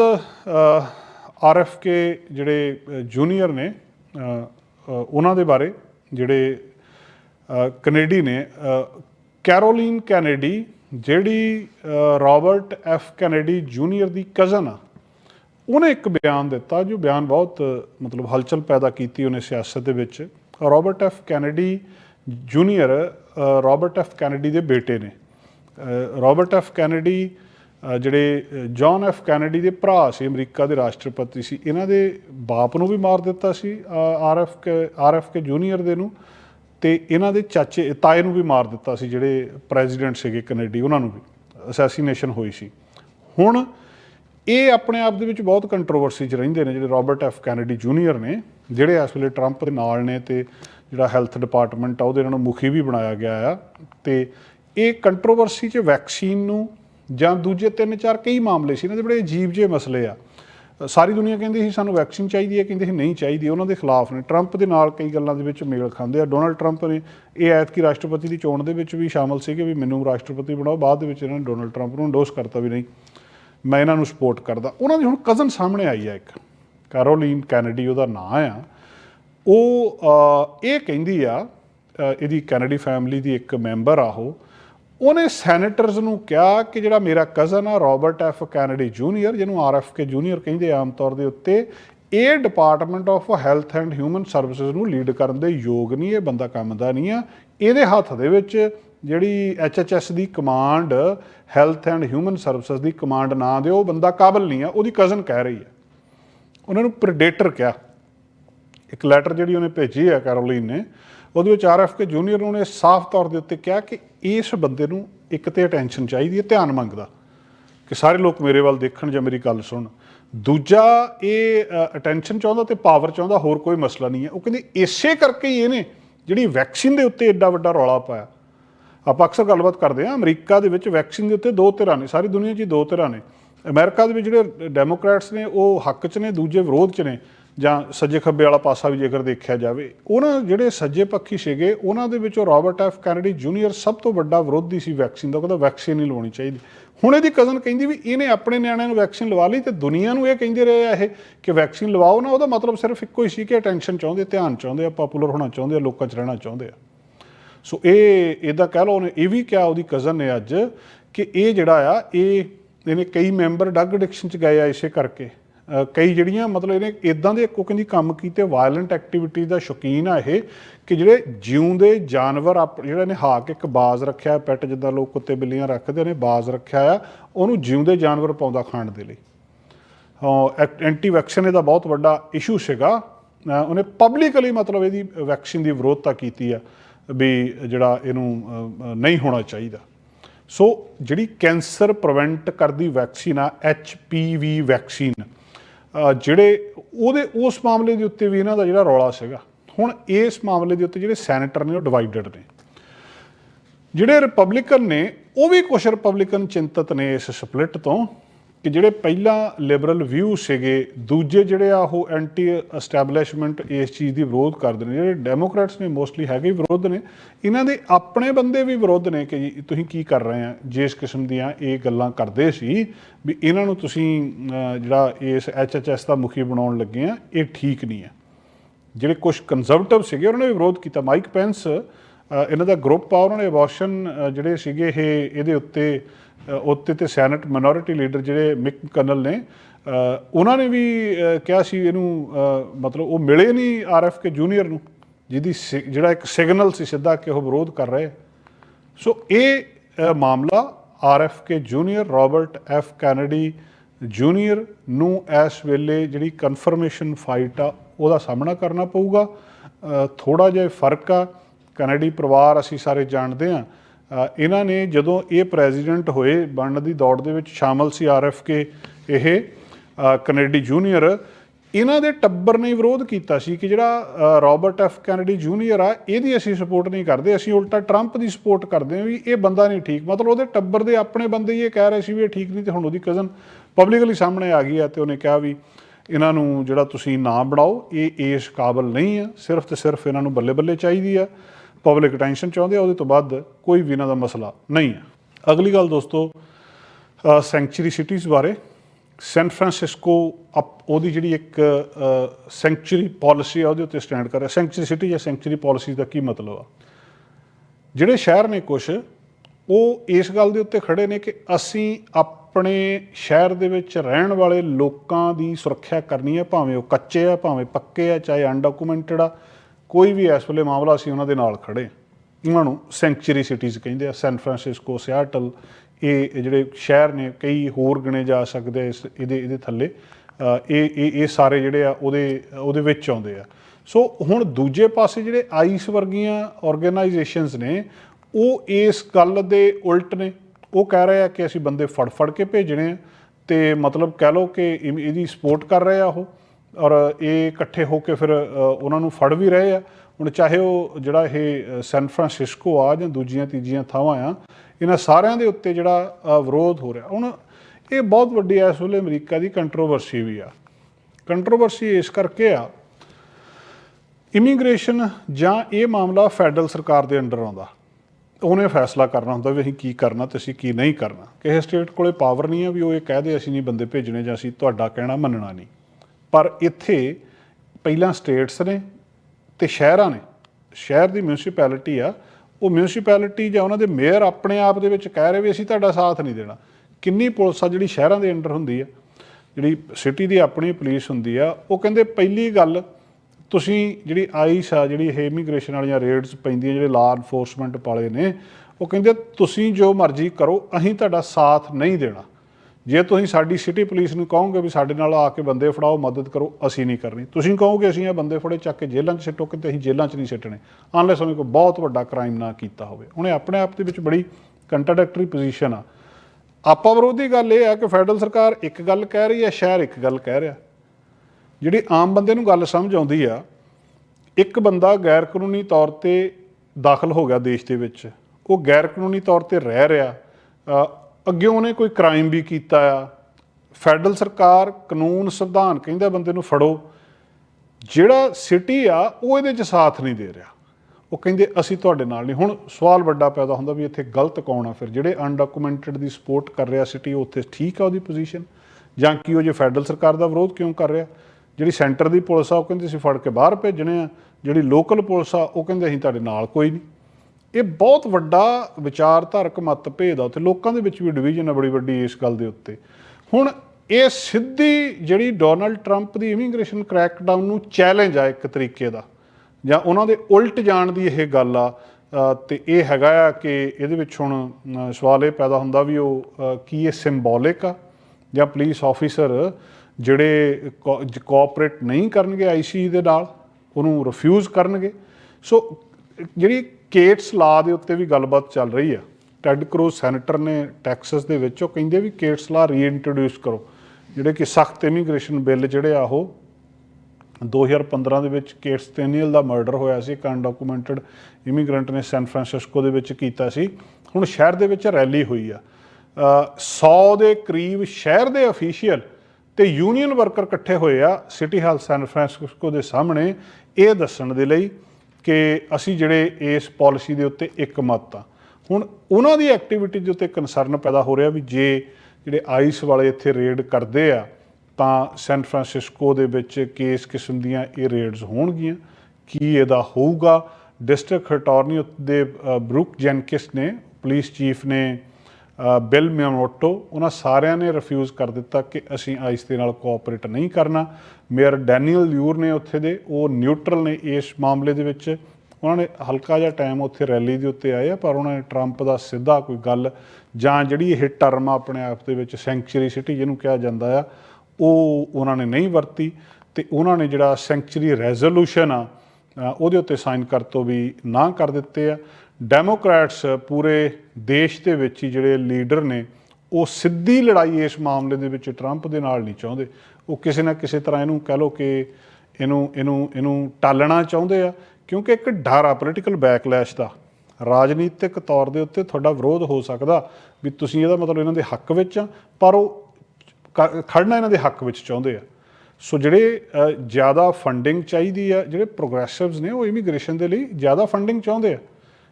ਆਰਐਫਕੇ ਜਿਹੜੇ ਜੂਨੀਅਰ ਨੇ ਉਹਨਾਂ ਦੇ ਬਾਰੇ ਜਿਹੜੇ ਅ, ਕੈਨੇਡੀ ਨੇ ਅ, ਕੈਰੋਲਿਨ ਕੈਨੇਡੀ ਜਿਹੜੀ ਅ, ਰਾਬਰਟ ਐਫ ਕੈਨੇਡੀ ਜੂਨੀਅਰ ਦੀ ਕਜ਼ਨ ਆ ਉਹਨੇ ਇੱਕ ਬਿਆਨ ਦਿੱਤਾ ਜੋ ਬਿਆਨ ਬਹੁਤ ਮਤਲਬ ਹਲਚਲ ਪੈਦਾ ਕੀਤੀ ਉਹਨੇ ਸਿਆਸਤ ਦੇ ਵਿੱਚ। ਰਾਬਰਟ ਐਫ ਕੈਨੇਡੀ ਜੂਨੀਅਰ ਅ, ਰਾਬਰਟ ਐਫ ਕੈਨੇਡੀ ਦੇ ਬੇਟੇ ਨੇ। ਅ, ਰਾਬਰਟ ਐਫ ਕੈਨੇਡੀ ਜਿਹੜੇ ਅ, ਐਫ ਕੈਨੇਡੀ ਦੇ ਭਰਾ ਸੀ ਅਮਰੀਕਾ ਦੇ ਰਾਸ਼ਟਰਪਤੀ ਸੀ ਇਹਨਾਂ ਦੇ ਬਾਪ ਨੂੰ ਵੀ ਮਾਰ ਦਿੱਤਾ ਸੀ R F K R F K junior ਦੇ ਨੂੰ ਤੇ ਇਹਨਾਂ ਦੇ ਚਾਚੇ ਤਾਏ ਨੂੰ ਵੀ ਮਾਰ ਦਿੱਤਾ ਸੀ ਜਿਹੜੇ ਪ੍ਰੈਜ਼ੀਡੈਂਟ ਸੀਗੇ ਕੈਨੇਡੀ ਉਹਨਾਂ ਨੂੰ ਵੀ ਅਸੈਸੀਨੇਸ਼ਨ ਹੋਈ ਸੀ। ਹੁਣ ਇਹ ਆਪਣੇ ਆਪ ਦੇ ਵਿੱਚ ਬਹੁਤ ਕੰਟਰੋਵਰਸੀ 'ਚ ਰਹਿੰਦੇ ਨੇ ਜਿਹੜੇ ਰਾਬਰਟ ਐਫ ਕੈਨੇਡੀ ਜੂਨੀਅਰ ਨੇ। ਜਿਹੜੇ ਇਸ ਵੇਲੇ ਟਰੰਪ ਦੇ ਨਾਲ ਨੇ ਤੇ ਜਿਹੜਾ ਹੈਲਥ ਡਿਪਾਰਟਮੈਂਟ ਆ, ਉਹਦੇ ਇਹਨਾਂ ਨੂੰ ਮੁਖੀ ਵੀ ਬਣਾਇਆ ਗਿਆ ਆ। ਤੇ ਇਹ ਕੰਟਰੋਵਰਸੀ 'ਚ ਵੈਕਸੀਨ ਨੂੰ ਜਾਂ ਦੂਜੇ ਤਿੰਨ ਚਾਰ ਕਈ ਮਾਮਲੇ ਸੀ, ਇਹਨਾਂ ਦੇ ਬੜੇ ਅਜੀਬ ਜਿਹੇ ਮਸਲੇ ਆ। ਸਾਰੀ ਦੁਨੀਆ ਕਹਿੰਦੀ ਸੀ ਸਾਨੂੰ ਵੈਕਸੀਨ ਚਾਹੀਦੀ ਹੈ, ਕਹਿੰਦੇ ਸੀ ਨਹੀਂ ਚਾਹੀਦੀ, ਉਹਨਾਂ ਦੇ ਖਿਲਾਫ ਨੇ। ਟਰੰਪ ਦੇ ਨਾਲ ਕਈ ਗੱਲਾਂ ਦੇ ਵਿੱਚ ਮੇਲ ਖਾਂਦੇ ਆ। ਡੋਨਲਡ ਟਰੰਪ ਨੇ ਇਹ ਐਤਕੀ ਰਾਸ਼ਟਰਪਤੀ ਦੀ ਚੋਣ ਦੇ ਵਿੱਚ ਵੀ ਸ਼ਾਮਲ ਸੀਗੇ ਵੀ ਮੈਨੂੰ ਰਾਸ਼ਟਰਪਤੀ ਬਣਾਓ, ਬਾਅਦ ਦੇ ਵਿੱਚ ਇਹਨਾਂ ਨੇ ਡੋਨਲਡ ਟਰੰਪ ਨੂੰ ਇੰਡੋਸ ਕਰਤਾ ਵੀ ਨਹੀਂ। ਮੈਂ ਇਹਨਾਂ ਨੂੰ ਸਪੋਰਟ ਕਰਦਾ। ਉਹਨਾਂ ਦੀ ਹੁਣ ਕਜ਼ਨ ਸਾਹਮਣੇ ਆਈ ਆ ਇੱਕ। ਕੈਰੋਲੀਨ ਕੈਨੇਡੀ ਉਹਦਾ ਨਾਂ ਆ। ਉਹ ਇਹ ਕਹਿੰਦੀ ਆ ਇਹਦੀ ਕੈਨੇਡੀ ਫੈਮਿਲੀ ਦੀ ਇੱਕ ਮੈਂਬਰ ਆ ਉਹ। ਉਹਨੇ ਸੈਨੇਟਰਸ ਨੂੰ ਕਿਹਾ ਕਿ ਜਿਹੜਾ ਮੇਰਾ ਕਜ਼ਨ ਆ, ਰਾਬਰਟ ਐਫ ਕੈਨੇਡੀ ਜੂਨੀਅਰ, ਜਿਹਨੂੰ R R F K junior ਕਹਿੰਦੇ ਆਮ ਤੌਰ ਦੇ ਉੱਤੇ, ਇਹ department of health and human services ਨੂੰ ਲੀਡ ਕਰਨ ਦੇ ਯੋਗ ਨਹੀਂ, ਇਹ ਬੰਦਾ ਕੰਮ ਦਾ ਨਹੀਂ ਆ। ਇਹਦੇ ਹੱਥ ਦੇ ਵਿੱਚ ਜਿਹੜੀ HHS the command health and human services the command ਨਾ ਦਿਓ, ਉਹ ਬੰਦਾ ਕਾਬਲ ਨਹੀਂ ਆ, ਉਹਦੀ ਕਜ਼ਨ ਕਹਿ ਰਹੀ ਆ। ਉਹਨਾਂ ਨੂੰ ਪ੍ਰੈਡੇਟਰ ਕਿਹਾ। ਇੱਕ ਲੈਟਰ ਜਿਹੜੀ ਉਹਨੇ ਭੇਜੀ ਹੈ ਕੈਰੋਲੀਨ ਨੇ, ਉਹਦੇ ਵਿੱਚ ਆਰਐਫ ਕੇ ਜੂਨੀਅਰ ਨੂੰ ਨੇ ਸਾਫ਼ ਤੌਰ ਦੇ ਉੱਤੇ ਕਿਹਾ ਕਿ ਇਸ ਬੰਦੇ ਨੂੰ ਇੱਕ ਤੇ ਅਟੈਂਸ਼ਨ ਚਾਹੀਦੀ ਹੈ, ਧਿਆਨ ਮੰਗਦਾ ਕਿ ਸਾਰੇ ਲੋਕ ਮੇਰੇ ਵੱਲ ਦੇਖਣ ਜਾਂ ਮੇਰੀ ਗੱਲ ਸੁਣਨ ਦੂਜਾ ਇਹ ਅਟੈਂਸ਼ਨ ਚਾਹੁੰਦਾ ਤੇ ਪਾਵਰ ਚਾਹੁੰਦਾ, ਹੋਰ ਕੋਈ ਮਸਲਾ ਨਹੀਂ ਹੈ। ਉਹ ਕਹਿੰਦੇ ਇਸੇ ਕਰਕੇ ਹੀ ਇਹਨੇ ਜਿਹੜੀ ਵੈਕਸੀਨ ਦੇ ਉੱਤੇ ਐਡਾ ਵੱਡਾ ਰੌਲਾ ਪਾਇਆ। ਆਪਾਂ ਅਕਸਰ ਗੱਲਬਾਤ ਕਰਦੇ ਹਾਂ, ਅਮਰੀਕਾ ਦੇ ਵਿੱਚ ਵੈਕਸੀਨ ਦੇ ਉੱਤੇ ਦੋ ਧਿਰਾਂ ਨੇ, ਸਾਰੀ ਦੁਨੀਆ 'ਚ ਹੀ ਦੋ ਧਿਰਾਂ ਨੇ। ਅਮਰੀਕਾ ਦੇ ਵਿੱਚ ਜਿਹੜੇ ਡੈਮੋਕ੍ਰੈਟਸ ਨੇ, ਉਹ ਹੱਕ 'ਚ ਨੇ, ਦੂਜੇ ਵਿਰੋਧ 'ਚ ਨੇ, ਜਾਂ ਸੱਜੇ ਖੱਬੇ ਵਾਲਾ ਪਾਸਾ ਵੀ ਜੇਕਰ ਦੇਖਿਆ ਜਾਵੇ, ਉਹਨਾਂ ਜਿਹੜੇ ਸੱਜੇ ਪੱਖੀ ਸੀਗੇ, ਉਹਨਾਂ ਦੇ ਵਿੱਚੋਂ ਰਾਬਰਟ ਐਫ ਕੈਨੇਡੀ ਜੂਨੀਅਰ ਸਭ ਤੋਂ ਵੱਡਾ ਵਿਰੋਧੀ ਸੀ ਵੈਕਸੀਨ ਦਾ ਕਹਿੰਦਾ ਵੈਕਸੀਨ ਨਹੀਂ ਲਵਾਉਣੀ ਚਾਹੀਦੀ। ਹੁਣ ਇਹਦੀ ਕਜ਼ਨ ਕਹਿੰਦੀ ਵੀ ਇਹਨੇ ਆਪਣੇ ਨਿਆਣਿਆਂ ਨੂੰ ਵੈਕਸੀਨ ਲਵਾ ਲਈ ਤੇ ਦੁਨੀਆ ਨੂੰ ਇਹ ਕਹਿੰਦੇ ਰਹੇ ਆ ਇਹ ਕਿ ਵੈਕਸੀਨ ਲਵਾਓ ਨਾ, ਉਹਦਾ ਮਤਲਬ ਸਿਰਫ ਇੱਕੋ ਹੀ ਸੀ ਕਿ ਅਟੈਂਸ਼ਨ ਚਾਹੁੰਦੇ, ਧਿਆਨ ਚਾਹੁੰਦੇ ਆ, ਪਪੂਲਰ ਹੋਣਾ ਚਾਹੁੰਦੇ ਆ, ਲੋਕਾਂ 'ਚ ਰਹਿਣਾ ਚਾਹੁੰਦੇ ਆ। ਸੋ ਇਹ, ਇਹਦਾ ਕਹਿ ਲਓ, ਉਹਨੇ ਇਹ ਵੀ ਕਿਹਾ, ਉਹਦੀ ਕਜ਼ਨ ਨੇ ਅੱਜ ਕਿ ਇਹ ਜਿਹੜਾ ਆ, ਇਹ ਇਹਨੇ ਕਈ ਮੈਂਬਰ ਡਰੱਗ ਐਡਿਕਸ਼ਨ ਚ ਗਏ ਆ ਇਸੇ ਕਰਕੇ। ਕਈ ਜਿਹੜੀਆਂ ਮਤਲਬ ਇਹਨੇ ਇਦਾਂ ਦੇ ਕੋ ਕਹਿੰਦੀ ਕੰਮ ਕੀਤੇ ਵਾਇਲੈਂਟ ਐਕਟੀਵਿਟੀ ਦਾ ਸ਼ੌਕੀਨ ਆ ਇਹ, ਕਿ ਜਿਹੜੇ ਜਿਉਂਦੇ ਜਾਨਵਰ ਆਪ- ਜਿਹੜਾ ਇਹਨੇ ਹਾਕ ਇੱਕ ਬਾਜ਼ ਰੱਖਿਆ ਪੈਟ ਜਿੱਦਾਂ ਲੋਕ ਕੁੱਤੇ ਬਿੱਲੀਆਂ ਰੱਖਦੇ ਨੇ, ਬਾਜ਼ ਰੱਖਿਆ ਆ, ਉਹਨੂੰ ਜਿਉਂਦੇ ਜਾਨਵਰ ਪਾਉਂਦਾ ਖਾਣ ਦੇ ਲਈ। ਐਂਟੀ ਵੈਕਸੀਨ ਇਹਦਾ ਬਹੁਤ ਵੱਡਾ ਇਸ਼ੂ ਸੀਗਾ। ਉਹਨੇ ਪਬਲਿਕਲੀ ਮਤਲਬ ਇਹਦੀ ਵੈਕਸੀਨ ਦੀ ਵਿਰੋਧਤਾ ਕੀਤੀ ਆ ਵੀ ਜਿਹੜਾ ਇਹਨੂੰ ਨਹੀਂ ਹੋਣਾ ਚਾਹੀਦਾ। ਸੋ ਜਿਹੜੀ ਕੈਂਸਰ ਪ੍ਰੀਵੈਂਟ ਕਰਦੀ ਵੈਕਸੀਨ ਆ ਐਚਪੀਵੀ ਵੈਕਸੀਨ ਜਿਹੜੇ ਉਹਦੇ, ਉਸ ਮਾਮਲੇ ਦੇ ਉੱਤੇ ਵੀ ਇਹਨਾਂ ਦਾ ਜਿਹੜਾ ਰੌਲਾ ਸੀਗਾ। ਹੁਣ ਇਸ ਮਾਮਲੇ ਦੇ ਉੱਤੇ ਜਿਹੜੇ ਸੈਨੇਟਰ ਨੇ ਉਹ ਡਿਵਾਈਡਡ ਨੇ। ਜਿਹੜੇ ਰਿਪਬਲਿਕਨ ਨੇ, ਉਹ ਵੀ ਕੁਝ ਰਿਪਬਲਿਕਨ ਚਿੰਤਤ ਨੇ ਇਸ ਸਪਲਿਟ ਤੋਂ। ਕਿ ਜਿਹੜੇ ਪਹਿਲਾਂ ਲਿਬਰਲ ਵਿਊ ਸੀਗੇ, ਦੂਜੇ ਜਿਹੜੇ ਆ ਉਹ ਐਂਟੀ ਐਸਟੈਬਲਿਸ਼ਮੈਂਟ ਇਸ ਚੀਜ਼ ਦੀ ਵਿਰੋਧ ਕਰਦੇ ਨੇ, ਜਿਹੜੇ ਡੈਮੋਕ੍ਰੈਟਸ ਨੇ ਮੋਸਟਲੀ ਹੈਗੇ ਵਿਰੋਧ ਨੇ, ਇਹਨਾਂ ਦੇ ਆਪਣੇ ਬੰਦੇ ਵੀ ਵਿਰੋਧ ਨੇ ਕਿ ਜੀ ਤੁਸੀਂ ਕੀ ਕਰ ਰਹੇ ਆ, ਜਿਸ ਕਿਸਮ ਦੀਆਂ ਇਹ ਗੱਲਾਂ ਕਰਦੇ ਸੀ, ਵੀ ਇਹਨਾਂ ਨੂੰ ਤੁਸੀਂ ਜਿਹੜਾ ਇਸ ਐਚਐਚਐਸ ਦਾ ਮੁਖੀ ਬਣਾਉਣ ਲੱਗੇ ਆ, ਇਹ ਠੀਕ ਨਹੀਂ ਹੈ ਜਿਹੜੇ ਕੁਝ ਕੰਜ਼ਰਵੇਟਿਵ ਸੀਗੇ, ਉਹਨਾਂ ਨੇ ਵੀ ਵਿਰੋਧ ਕੀਤਾ। ਮਾਈਕ ਪੈਂਸ ਇਹਨਾਂ ਦਾ ਗਰੁੱਪ ਆ, ਉਹਨਾਂ ਨੇ ਅਬੋਰਸ਼ਨ ਜਿਹੜੇ ਸੀਗੇ ਇਹ, ਇਹਦੇ ਉੱਤੇ ਉੱਤੇ ਤੇ ਸੈਨੇਟ ਮਿਨੋਰਿਟੀ ਲੀਡਰ ਜਿਹੜੇ ਮਿਕ ਕਰਨਲ ਨੇ ਉਹਨਾਂ ਨੇ ਵੀ ਕਿਹਾ ਸੀ ਇਹਨੂੰ ਮਤਲਬ ਉਹ ਮਿਲੇ ਨਹੀਂ ਆਰਐਫ ਕੇ ਜੂਨੀਅਰ ਨੂੰ ਜਿਹਦੀ ਸਿ- ਜਿਹੜਾ ਇੱਕ ਸਿਗਨਲ ਸੀ ਸਿੱਧਾ ਕਿ ਉਹ ਵਿਰੋਧ ਕਰ ਰਹੇ ਸੋ ਇਹ ਅ, ਮਾਮਲਾ R F K junior Robert F Kennedy junior ਨੂੰ ਇਸ ਵੇਲੇ ਜਿਹੜੀ ਕਨਫਰਮੇਸ਼ਨ ਫਾਈਟ ਆ ਉਹਦਾ ਸਾਹਮਣਾ ਕਰਨਾ ਪਊਗਾ। ਥੋੜਾ ਜਿਹਾ ਫ਼ਰਕ ਆ ਕੈਨੇਡੀ ਪਰਿਵਾਰ ਅਸੀਂ ਸਾਰੇ ਜਾਣਦੇ ਆ ਇਹਨਾਂ ਨੇ ਜਦੋਂ ਇਹ ਪ੍ਰੈਜ਼ੀਡੈਂਟ ਹੋਏ ਬਣਨ ਦੀ ਦੌੜ ਦੇ ਵਿੱਚ ਸ਼ਾਮਲ ਸੀ ਆਰਐਫ ਕੇ ਇਹ ਅ, ਕੈਨੇਡੀ ਜੂਨੀਅਰ ਇਹਨਾਂ ਦੇ ਟੱਬਰ ਨੇ ਵਿਰੋਧ ਕੀਤਾ ਸੀ ਕਿ ਜਿਹੜਾ ਅ, ਰਾਬਰਟ ਐਫ ਕੈਨੇਡੀ ਜੂਨੀਅਰ ਆ ਇਹਦੀ ਅਸੀਂ ਸਪੋਰਟ ਨਹੀਂ ਕਰਦੇ ਅਸੀਂ ਉਲਟਾ ਟਰੰਪ ਦੀ ਸਪੋਰਟ ਕਰਦੇ ਹਾਂ ਵੀ ਇਹ ਬੰਦਾ ਨਹੀਂ ਠੀਕ। ਮਤਲਬ ਉਹਦੇ ਟੱਬਰ ਦੇ ਆਪਣੇ ਬੰਦੇ ਹੀ ਇਹ ਕਹਿ ਰਹੇ ਸੀ ਵੀ ਇਹ ਠੀਕ ਨਹੀਂ ਤੇ ਹੁਣ ਉਹਦੀ ਕਜ਼ਨ ਪਬਲਿਕਲੀ ਸਾਹਮਣੇ ਆ ਗਈ ਆ ਤੇ ਉਹਨੇ ਕਿਹਾ ਵੀ ਇਹਨਾਂ ਨੂੰ ਜਿਹੜਾ ਤੁਸੀਂ ਨਾ ਬਣਾਓ ਇਹ ਇਸ ਕਾਬਲ ਨਹੀਂ ਆ ਸਿਰਫ ਤੇ ਸਿਰਫ ਇਹਨਾਂ ਨੂੰ ਬੱਲੇ ਬੱਲੇ ਚਾਹੀਦੀ ਆ। ਪਬਲਿਕ ਅਟੈਂਸ਼ਨ ਚਾਹੁੰਦੇ ਆ, ਉਹਦੇ ਤੋਂ ਵੱਧ ਕੋਈ ਵੀ ਇਹਨਾਂ ਦਾ ਮਸਲਾ ਨਹੀਂ ਹੈ। ਅਗਲੀ ਗੱਲ ਦੋਸਤੋ ਸੈਂਚੁਰੀ ਸਿਟੀਜ਼ ਬਾਰੇ। ਸੈਨ ਫਰਾਂਸਿਸਕੋ ਅਪ, ਉਹਦੀ ਜਿਹੜੀ ਇੱਕ ਸੈਂਚੁਰੀ ਪਾਲਿਸੀ ਆ, ਉਹਦੇ ਉੱਤੇ ਸਟੈਂਡ ਕਰ ਰਿਹਾ। ਸੈਂਚੁਰੀ ਸਿਟੀ ਜਾਂ ਸੈਂਚੁਰੀ ਪਾਲਿਸੀ ਦਾ ਕੀ ਮਤਲਬ ਆ? ਜਿਹੜੇ ਸ਼ਹਿਰ ਨੇ ਕੁਝ ਉਹ ਇਸ ਗੱਲ ਦੇ ਉੱਤੇ ਖੜੇ ਨੇ ਕਿ ਅਸੀਂ ਆਪਣੇ ਸ਼ਹਿਰ ਦੇ ਵਿੱਚ ਰਹਿਣ ਵਾਲੇ ਲੋਕਾਂ ਦੀ ਸੁਰੱਖਿਆ ਕਰਨੀ ਹੈ ਭਾਵੇਂ ਉਹ ਕੱਚੇ ਆ, ਭਾਵੇਂ ਪੱਕੇ ਆ, ਚਾਹੇ ਅਨਡਾਕੂਮੈਂਟਡ ਆ। ਕੋਈ ਵੀ ਇਸ ਵੇਲੇ ਮਾਮਲਾ ਅਸੀਂ ਉਹਨਾਂ ਦੇ ਨਾਲ ਖੜੇ ਹਾਂ। ਉਹਨਾਂ ਨੂੰ ਸੈਂਚਰੀ ਸਿਟੀਜ਼ ਕਹਿੰਦੇ ਆ ਸੈਨ ਫਰਾਂਸਿਸਕੋ ਸਿਆਟਲ ਇਹ ਜਿਹੜੇ ਸ਼ਹਿਰ ਨੇ, ਕਈ ਹੋਰ ਗਿਣੇ ਜਾ ਸਕਦੇ ਇਸ ਇਹਦੇ ਇਹਦੇ ਥੱਲੇ। ਇਹ ਇਹ ਇਹ ਸਾਰੇ ਜਿਹੜੇ ਆ, ਉਹਦੇ ਉਹਦੇ ਵਿੱਚ ਆਉਂਦੇ ਆ। ਸੋ ਹੁਣ ਦੂਜੇ ਪਾਸੇ ਜਿਹੜੇ ਆਈਸ ਵਰਗੀਆਂ ਆਰਗੇਨਾਈਜੇਸ਼ਨਸ ਨੇ, ਉਹ ਇਸ ਗੱਲ ਦੇ ਉਲਟ ਨੇ। ਉਹ ਕਹਿ ਰਹੇ ਆ ਕਿ ਅਸੀਂ ਬੰਦੇ ਫੜ ਫੜ ਕੇ ਭੇਜਣੇ ਆ ਤੇ ਮਤਲਬ ਕਹਿ ਲਓ ਕਿ ਇਹਦੀ ਸਪੋਰਟ ਕਰ ਰਹੇ ਆ ਉਹ। ਔਰ ਇਹ ਇਕੱਠੇ ਹੋ ਕੇ ਫਿਰ ਉਹਨਾਂ ਨੂੰ ਫੜ ਵੀ ਰਹੇ ਆ। ਹੁਣ ਚਾਹੇ ਉਹ ਜਿਹੜਾ ਇਹ ਅ, ਸੈਨ ਫਰਾਂਸਿਸਕੋ ਆ ਜਾਂ ਦੂਜੀਆਂ ਤੀਜੀਆਂ ਥਾਵਾਂ ਆ ਇਹਨਾਂ ਸਾਰਿਆਂ ਦੇ ਉੱਤੇ ਜਿਹੜਾ ਵਿਰੋਧ ਹੋ ਰਿਹਾ। ਹੁਣ ਇਹ ਬਹੁਤ ਵੱਡੀ ਇਸ ਵੇਲੇ ਅਮਰੀਕਾ ਦੀ ਕੰਟਰੋਵਰਸੀ ਵੀ ਆ। ਕੰਟਰੋਵਰਸੀ ਇਸ ਕਰਕੇ ਆ ਇਮੀਗ੍ਰੇਸ਼ਨ ਜਾਂ ਇਹ ਮਾਮਲਾ ਫੈਡਰਲ ਸਰਕਾਰ ਦੇ ਅੰਡਰ ਆਉਂਦਾ। ਉਹਨੇ ਫੈਸਲਾ ਕਰਨਾ ਹੁੰਦਾ ਵੀ ਅਸੀਂ ਕੀ ਕਰਨਾ ਤੇ ਅਸੀਂ ਕੀ ਨਹੀਂ ਕਰਨਾ। ਕਿਸੇ ਸਟੇਟ ਕੋਲੇ ਪਾਵਰ ਨਹੀਂ ਆ ਵੀ ਉਹ ਇਹ ਕਹਿ ਦੇ ਅਸੀਂ ਨਹੀਂ ਬੰਦੇ ਭੇਜਣੇ ਜਾਂ ਅਸੀਂ ਤੁਹਾਡਾ ਕਹਿਣਾ ਮੰਨਣਾ ਨਹੀਂ। ਪਰ ਇੱਥੇ ਪਹਿਲਾਂ ਸਟੇਟਸ ਨੇ ਤੇ ਸ਼ਹਿਰਾਂ ਨੇ। ਸ਼ਹਿਰ ਦੀ ਮਿਊਨਿਸਪੈਲਿਟੀ ਆ। ਉਹ ਮਿਊਨਿਸਪੈਲਿਟੀ ਜਾਂ ਉਹਨਾਂ ਦੇ ਮੇਅਰ ਆਪਣੇ ਆਪ ਦੇ ਵਿੱਚ ਕਹਿ ਰਹੇ ਵੀ ਅਸੀਂ ਤੁਹਾਡਾ ਸਾਥ ਨਹੀਂ ਦੇਣਾ। ਕਿੰਨੀ ਪੁਲਿਸ ਆ ਜਿਹੜੀ ਸ਼ਹਿਰਾਂ ਦੇ ਅੰਡਰ ਹੁੰਦੀ ਆ? ਜਿਹੜੀ ਸਿਟੀ ਦੀ ਆਪਣੀ ਪੁਲਿਸ ਹੁੰਦੀ ਆ, ਉਹ ਕਹਿੰਦੇ ਪਹਿਲੀ ਗੱਲ ਤੁਸੀਂ ਜਿਹੜੀ ਆਈਸ ਆ, ਜਿਹੜੀ ਇਹ ਇਮੀਗ੍ਰੇਸ਼ਨ ਵਾਲੀਆਂ ਰੇਡਸ ਪੈਂਦੀਆਂ, ਜਿਹੜੇ ਲਾਅ ਐਨਫੋਰਸਮੈਂਟ ਵਾਲੇ ਨੇ, ਉਹ ਕਹਿੰਦੇ ਤੁਸੀਂ ਜੋ ਮਰਜ਼ੀ ਕਰੋ, ਅਸੀਂ ਤੁਹਾਡਾ ਸਾਥ ਨਹੀਂ ਦੇਣਾ। ਜੇ ਤੁਸੀਂ ਸਾਡੀ ਸਿਟੀ ਪੁਲਿਸ ਨੂੰ ਕਹੋਗੇ ਵੀ ਸਾਡੇ ਨਾਲ ਆ ਕੇ ਬੰਦੇ ਫੜਾਓ, ਮਦਦ ਕਰੋ, ਅਸੀਂ ਨਹੀਂ ਕਰਨੀ। ਤੁਸੀਂ ਕਹੋਗੇ ਅਸੀਂ ਇਹ ਬੰਦੇ ਫੜੇ ਚੱਕ ਕੇ ਜੇਲ੍ਹਾਂ 'ਚ ਸਿੱਟੋ ਕਿ ਅਸੀਂ ਜੇਲ੍ਹਾਂ 'ਚ ਨਹੀਂ ਸਿੱਟਣੇ। ਅਨਲੈਸ ਸਮੇਂ ਕੋਈ ਬਹੁਤ ਵੱਡਾ ਕ੍ਰਾਈਮ ਨਾ ਕੀਤਾ ਹੋਵੇ। ਉਹਨੇ ਆਪਣੇ ਆਪ ਦੇ ਵਿੱਚ ਬੜੀ ਕੰਟਰਡਿਕਟਰੀ ਪੋਜੀਸ਼ਨ ਆ। ਆਪਾ ਵਿਰੋਧੀ ਗੱਲ ਇਹ ਆ ਕਿ ਫੈਡਰਲ ਸਰਕਾਰ ਇੱਕ ਗੱਲ ਕਹਿ ਰਹੀ ਹੈ, ਸ਼ਹਿਰ ਇੱਕ ਗੱਲ ਕਹਿ ਰਿਹਾ। ਜਿਹੜੀ ਆਮ ਬੰਦੇ ਨੂੰ ਗੱਲ ਸਮਝ ਆਉਂਦੀ ਆ, ਇੱਕ ਬੰਦਾ ਗੈਰ ਕਾਨੂੰਨੀ ਤੌਰ ਤੇ ਦਾਖਲ ਹੋ ਗਿਆ ਦੇਸ਼ ਦੇ ਵਿੱਚ। ਉਹ ਗੈਰ ਕਾਨੂੰਨੀ ਤੌਰ ਤੇ ਰਹਿ ਰਿਹਾ। ਅੱਗੇ ਉਹਨੇ ਕੋਈ ਕ੍ਰਾਈਮ ਵੀ ਕੀਤਾ ਆ। ਫੈਡਰਲ ਸਰਕਾਰ ਕਾਨੂੰਨ ਸੰਵਿਧਾਨ ਕਹਿੰਦਾ ਬੰਦੇ ਨੂੰ ਫੜੋ। ਜਿਹੜਾ ਸਿਟੀ ਆ, ਉਹ ਇਹਦੇ 'ਚ ਸਾਥ ਨਹੀਂ ਦੇ ਰਿਹਾ। ਉਹ ਕਹਿੰਦੇ, ਅਸੀਂ ਤੁਹਾਡੇ ਨਾਲ ਨਹੀਂ। ਹੁਣ ਸਵਾਲ ਵੱਡਾ ਪੈਦਾ ਹੁੰਦਾ ਵੀ ਇੱਥੇ ਗਲਤ ਕੌਣ ਆ ਫਿਰ? ਜਿਹੜੇ ਅਨਡਾਕੂਮੈਂਟਡ ਦੀ ਸਪੋਰਟ ਕਰ ਰਿਹਾ ਸਿਟੀ ਉੱਥੇ ਠੀਕ ਆ ਉਹਦੀ ਪੋਜੀਸ਼ਨ ਜਾਂ ਕੀ ਉਹ ਜੇ ਫੈਡਰਲ ਸਰਕਾਰ ਦਾ ਵਿਰੋਧ ਕਿਉਂ ਕਰ ਰਿਹਾ? ਜਿਹੜੀ ਸੈਂਟਰ ਦੀ ਪੁਲਿਸ ਆ, ਉਹ ਕਹਿੰਦੇ, ਅਸੀਂ ਫੜ ਕੇ ਬਾਹਰ ਭੇਜਣੇ ਆ। ਜਿਹੜੀ ਲੋਕਲ ਪੁਲਿਸ ਆ, ਉਹ ਕਹਿੰਦੇ, ਅਸੀਂ ਤੁਹਾਡੇ ਨਾਲ ਕੋਈ ਨਹੀਂ। ਇਹ ਬਹੁਤ ਵੱਡਾ ਵਿਚਾਰਧਾਰਕ ਮਤਭੇਦ ਆ ਉੱਥੇ। ਲੋਕਾਂ ਦੇ ਵਿੱਚ ਵੀ ਡਿਵੀਜ਼ਨ ਆ ਬੜੀ ਵੱਡੀ ਇਸ ਗੱਲ ਦੇ ਉੱਤੇ। ਹੁਣ ਇਹ ਸਿੱਧੀ ਜਿਹੜੀ ਡੋਨਲਡ ਟਰੰਪ ਦੀ ਇਮੀਗ੍ਰੇਸ਼ਨ ਕ੍ਰੈਕਡਾਊਨ ਨੂੰ ਚੈਲੰਜ ਆ ਇੱਕ ਤਰੀਕੇ ਦਾ। ਜਾਂ ਉਹਨਾਂ ਦੇ ਉਲਟ ਜਾਣ ਦੀ ਇਹ ਗੱਲ ਆ। ਅ, ਤੇ ਇਹ ਹੈਗਾ ਆ ਕਿ ਇਹਦੇ ਵਿੱਚ ਹੁਣ ਸਵਾਲ ਇਹ ਪੈਦਾ ਹੁੰਦਾ ਵੀ ਉਹ ਕੀ ਇਹ ਸਿੰਬੋਲਿਕ ਆ? ਜਾਂ ਪੁਲਿਸ ਆਫੀਸਰ ਜਿਹੜੇ ਕੋਆਪਰੇਟ ਨਹੀਂ ਕਰਨਗੇ ਆਈਸੀ ਦੇ ਨਾਲ ਉਹਨੂੰ ਰਿਫਿਊਜ਼ ਕਰਨਗੇ? ਸੋ ਜਿਹੜੀ ਕੇਟਸ ਲਾ ਦੇ ਉੱਤੇ ਵੀ ਗੱਲਬਾਤ ਚੱਲ ਰਹੀ ਆ, ਟੈਡ ਕਰੂਜ਼ ਸੈਨੇਟਰ ਨੇ ਟੈਕਸਸ ਦੇ ਵਿੱਚ, ਉਹ ਕਹਿੰਦੇ ਵੀ ਕੇਟਸ ਲਾ ਰੀਇੰਟਰੋਡਿਊਸ ਕਰੋ। ਜਿਹੜੇ ਕਿ ਸਖਤ ਇਮੀਗ੍ਰੇਸ਼ਨ ਬਿੱਲ ਜਿਹੜੇ ਆ, ਉਹ 2015 ਦੇ ਵਿੱਚ ਕੇਟ ਸਟੈਨੀਅਲ ਦਾ ਮਰਡਰ ਹੋਇਆ ਸੀ, ਇੱਕ ਅਨਡਾਕੂਮੈਂਟਡ ਇਮੀਗ੍ਰੈਂਟ ਨੇ ਸੈਨ ਫਰਾਂਸਿਸਕੋ ਦੇ ਵਿੱਚ ਕੀਤਾ ਸੀ। ਹੁਣ ਸ਼ਹਿਰ ਦੇ ਵਿੱਚ ਰੈਲੀ ਹੋਈ ਆ। 100 ਦੇ ਕਰੀਬ ਸ਼ਹਿਰ ਦੇ ਅਫੀਸ਼ੀਅਲ ਤੇ ਯੂਨੀਅਨ ਵਰਕਰ ਇਕੱਠੇ ਹੋਏ ਆ ਸਿਟੀ ਹਾਲ ਸੈਨ ਫਰਾਂਸਿਸਕੋ ਦੇ ਸਾਹਮਣੇ, ਇਹ ਦੱਸਣ ਦੇ ਲਈ ਕਿ ਅਸੀਂ ਜਿਹੜੇ ਇਸ ਪਾਲਿਸੀ ਦੇ ਉੱਤੇ ਇੱਕ ਮਤ ਆ। ਹੁਣ ਉਹਨਾਂ ਦੀ ਐਕਟੀਵਿਟੀ ਦੇ ਉੱਤੇ ਕਨਸਰਨ ਪੈਦਾ ਹੋ ਰਿਹਾ ਵੀ ਜੇ ਜਿਹੜੇ ਆਈਸ ਵਾਲੇ ਇੱਥੇ ਰੇਡ ਕਰਦੇ ਆ, ਤਾਂ ਸੈਨ ਫਰਾਂਸਿਸਕੋ ਦੇ ਵਿੱਚ ਕਿਸ ਕਿਸਮ ਦੀਆਂ ਇਹ ਰੇਡਸ ਹੋਣਗੀਆਂ। ਕੀ ਇਹਦਾ ਹੋਊਗਾ? ਡਿਸਟ੍ਰਿਕਟ ਅਟਾਰਨੀ ਦੇ ਬਰੁਕ ਜੈਨਕਿਸ ਨੇ ਪੁਲਿਸ ਚੀਫ ਨੇ ਬਿਲ ਮਿਆਮੋਟੋ, ਉਹਨਾਂ ਸਾਰਿਆਂ ਨੇ ਰਿਫਿਊਜ਼ ਕਰ ਦਿੱਤਾ ਕਿ ਅਸੀਂ ਆਈਸ ਦੇ ਨਾਲ ਕੋਆਪਰੇਟ ਨਹੀਂ ਕਰਨਾ। ਮੇਅਰ ਡੈਨੀਅਲ ਲਿਊਰ ਨੇ ਉੱਥੇ ਦੇ, ਉਹ ਨਿਊਟਰਲ ਨੇ ਇਸ ਮਾਮਲੇ ਦੇ ਵਿੱਚ। ਉਹਨਾਂ ਨੇ ਹਲਕਾ ਜਿਹਾ ਟਾਈਮ ਉੱਥੇ ਰੈਲੀ ਦੇ ਉੱਤੇ ਆਏ ਆ, ਪਰ ਉਹਨਾਂ ਨੇ ਟਰੰਪ ਦਾ ਸਿੱਧਾ ਕੋਈ ਗੱਲ ਜਾਂ ਜਿਹੜੀ ਇਹ ਟਰਮ ਆਪਣੇ ਆਪ ਦੇ ਵਿੱਚ ਸੈਂਕਚੁਰੀ ਸਿਟੀ ਜਿਹਨੂੰ ਕਿਹਾ ਜਾਂਦਾ ਆ, ਉਹ ਉਹਨਾਂ ਨੇ ਨਹੀਂ ਵਰਤੀ। ਤੇ ਉਹਨਾਂ ਨੇ ਜਿਹੜਾ ਸੈਂਕਚੁਰੀ ਰੈਜ਼ੋਲੂਸ਼ਨ ਆ ਉਹਦੇ ਉੱਤੇ ਸਾਈਨ ਕਰ ਤੋਂ ਵੀ ਨਾ ਕਰ ਦਿੱਤੇ ਆ। ਡੈਮੋਕ੍ਰੈਟਸ ਪੂਰੇ ਦੇਸ਼ ਦੇ ਵਿੱਚ ਹੀ ਜਿਹੜੇ ਲੀਡਰ ਨੇ, ਉਹ ਸਿੱਧੀ ਲੜਾਈ ਇਸ ਮਾਮਲੇ ਦੇ ਵਿੱਚ ਟਰੰਪ ਦੇ ਨਾਲ ਨਹੀਂ ਚਾਹੁੰਦੇ। ਉਹ ਕਿਸੇ ਨਾ ਕਿਸੇ ਤਰ੍ਹਾਂ ਇਹਨੂੰ ਕਹਿ ਲਓ ਕਿ ਇਹਨੂੰ ਇਹਨੂੰ ਇਹਨੂੰ ਟਾਲਣਾ ਚਾਹੁੰਦੇ ਆ, ਕਿਉਂਕਿ ਇੱਕ ਡਰ ਆ ਪੋਲੀਟੀਕਲ ਬੈਕਲੈਸ਼ ਦਾ। ਰਾਜਨੀਤਿਕ ਤੌਰ ਦੇ ਉੱਤੇ ਤੁਹਾਡਾ ਵਿਰੋਧ ਹੋ ਸਕਦਾ ਵੀ ਤੁਸੀਂ ਇਹਦਾ ਮਤਲਬ ਇਹਨਾਂ ਦੇ ਹੱਕ ਵਿੱਚ ਆ, ਪਰ ਉਹ ਕ- ਖੜਨਾ ਇਹਨਾਂ ਦੇ ਹੱਕ ਵਿੱਚ ਚਾਹੁੰਦੇ ਆ। ਸੋ ਜਿਹੜੇ ਜ਼ਿਆਦਾ ਫੰਡਿੰਗ ਚਾਹੀਦੀ ਆ, ਜਿਹੜੇ ਪ੍ਰੋਗਰੈਸਿਵਸ ਨੇ ਉਹ ਇਮੀਗ੍ਰੇਸ਼ਨ ਦੇ ਲਈ ਜ਼ਿਆਦਾ ਫੰਡਿੰਗ ਚਾਹੁੰਦੇ ਆ।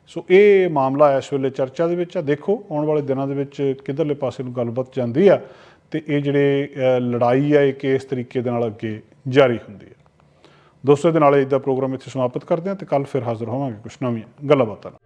ਸੋ ਇਹ ਮਾਮਲਾ ਇਸ ਵੇਲੇ ਚਰਚਾ ਦੇ ਵਿੱਚ ਆ। ਦੇਖੋ, ਆਉਣ ਵਾਲੇ ਦਿਨਾਂ ਦੇ ਵਿੱਚ ਕਿੱਧਰਲੇ ਪਾਸੇ ਨੂੰ ਗੱਲਬਾਤ ਜਾਂਦੀ ਆ ਤੇ ਇਹ ਜਿਹੜੇ ਲੜਾਈ ਆ, ਇਹ ਕਿਸ ਤਰੀਕੇ ਦੇ ਨਾਲ ਅੱਗੇ ਜਾਰੀ ਹੁੰਦੀ ਆ। ਦੋਸਤੋ ਦੇ ਨਾਲ ਇਹ ਪ੍ਰੋਗਰਾਮ ਇੱਥੇ ਸਮਾਪਤ ਕਰਦੇ ਹਾਂ ਤੇ ਕੱਲ ਫਿਰ ਹਾਜ਼ਰ ਹੋਵਾਂਗੇ ਕੁਝ ਨਵੀਆਂ ਗੱਲਾਂ ਬਾਤਾਂ ਨਾਲ।